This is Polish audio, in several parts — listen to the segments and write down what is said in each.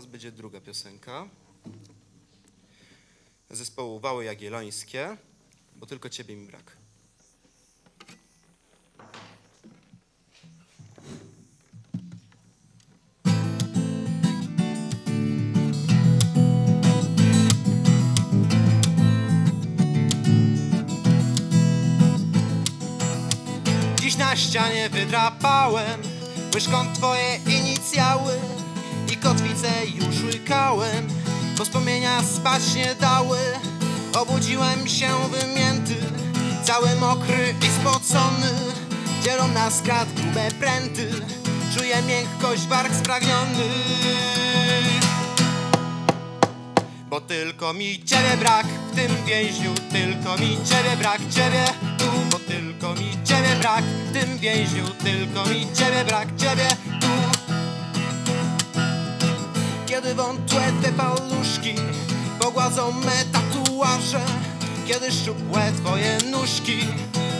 teraz będzie druga piosenka. Zespołu Wały Jagiellońskie, bo tylko ciebie mi brak. Dziś na ścianie wydrapałem łyżką twoje inicjały kotwicę już łykałem, bo wspomnienia spać nie dały. Obudziłem się wymięty, cały mokry i spocony. Dzielą nas krat grube pręty, czuję miękkość warg spragniony. Bo tylko mi ciebie brak w tym więźniu, tylko mi ciebie brak, ciebie tu, bo tylko mi ciebie brak w tym więźniu, tylko mi ciebie brak, ciebie tu. Kiedy wątłe te paluszki pogładzą me tatuaże, kiedy szczupłe twoje nóżki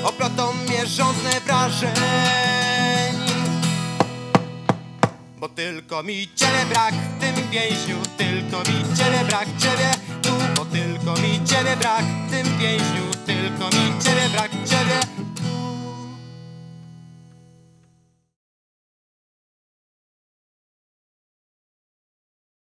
oplotą mnie żądne wrażeń. Bo tylko mi ciebie brak w tym więźniu, tylko mi ciebie brak, ciebie tu, bo tylko mi ciebie brak w tym więźniu, tylko mi